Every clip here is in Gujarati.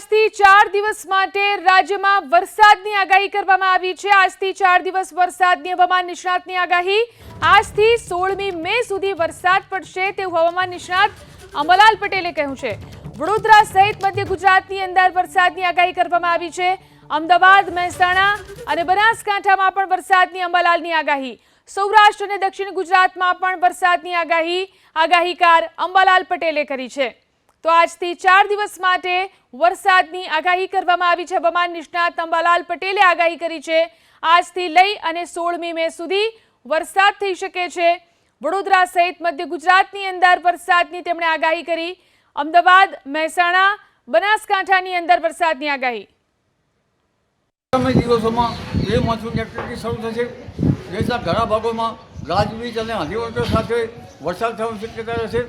આજથી ચાર દિવસ માટે રાજ્યમાં વરસાદની આગાહી કરવામાં આવી છે. આજથી ચાર દિવસ વરસાદની હવામાન નિષ્ણાતની આગાહી. આજથી સોળમી મે સુધી વરસાદ પડશે તેવું હવામાન નિષ્ણાત અમલાલ પટેલે કહ્યું છે. વડોદરા સહિત મધ્ય ગુજરાતની અંદર વરસાદની આગાહી કરવામાં આવી છે. અમદાવાદ, મહેસાણા અને બનાસકાંઠામાં પણ વરસાદની અંબાલાલની આગાહી. સૌરાષ્ટ્ર અને દક્ષિણ ગુજરાતમાં પણ વરસાદની આગાહી, આગાહીકાર અંબાલાલ પટેલે કરી છે. તો આજથી ચાર દિવસ માટે વરસાદની આગાહી કરવામાં આવી છે. હવામાન નિષ્ણાત અંબાલાલ પટેલે આગાહી કરી છે. આજથી લઈ અને સોળમી મે સુધી વરસાદ થઈ શકે છે. વડોદરા સહિત મધ્ય ગુજરાતની અંદર વરસાદની તેમણે આગાહી કરી. અમદાવાદ, મહેસાણા, બનાસકાંઠાની અંદર વરસાદની આગાહી. આગામી દિવસોમાં બે મોન્સૂન એક્ટિવિટી શરૂ થશે. દેશના ઘણા ભાગોમાં ગાજવીજ અને આંધીવંટો સાથે વરસાદ થવાની શક્યતા રહેશે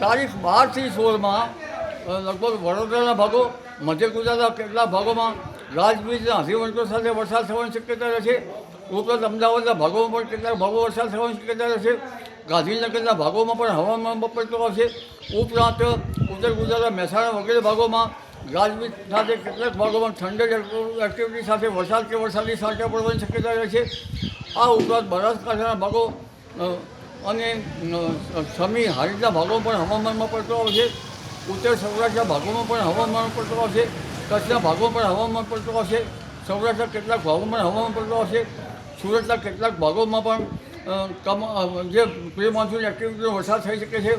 તારીખ બારથી સોળમાં લગભગ વડોદરાના ભાગો, મધ્ય ગુજરાતના કેટલાક ભાગોમાં ગાજવીજ અને આંધીવંટો સાથે વરસાદ થવાની શક્યતા રહેશે ઉપરાંત અમદાવાદના ભાગોમાં પણ કેટલાક ભાગો વરસાદ થવાની શક્યતા રહેશે ગાંધીનગરના ભાગોમાં પણ હવામાન બપોરતો આવશે ઉપરાંત ઉત્તર ગુજરાતના મહેસાણા વગેરે ભાગોમાં ગાજવીજ સાથે કેટલાક ભાગોમાં ઠંડક એક્ટિવિટી સાથે વરસાદ કે વરસાદની સાંટા પડવાની શક્યતા રહે છે. આ ઉપરાંત બનાસકાંઠાના ભાગો અને સમી હારીના ભાગોમાં પણ હવામાનમાં પડતો આવશે ઉત્તર સૌરાષ્ટ્રના ભાગોમાં પણ હવામાન પડતો આવશે કચ્છના ભાગોમાં પણ હવામાન પડતો આવશે સૌરાષ્ટ્રના કેટલાક ભાગોમાં હવામાન પડતો આવશે સુરતના કેટલાક ભાગોમાં પણ જે પ્રી મોન્સૂન એક્ટિવિટીનો વરસાદ થઈ શકે છે.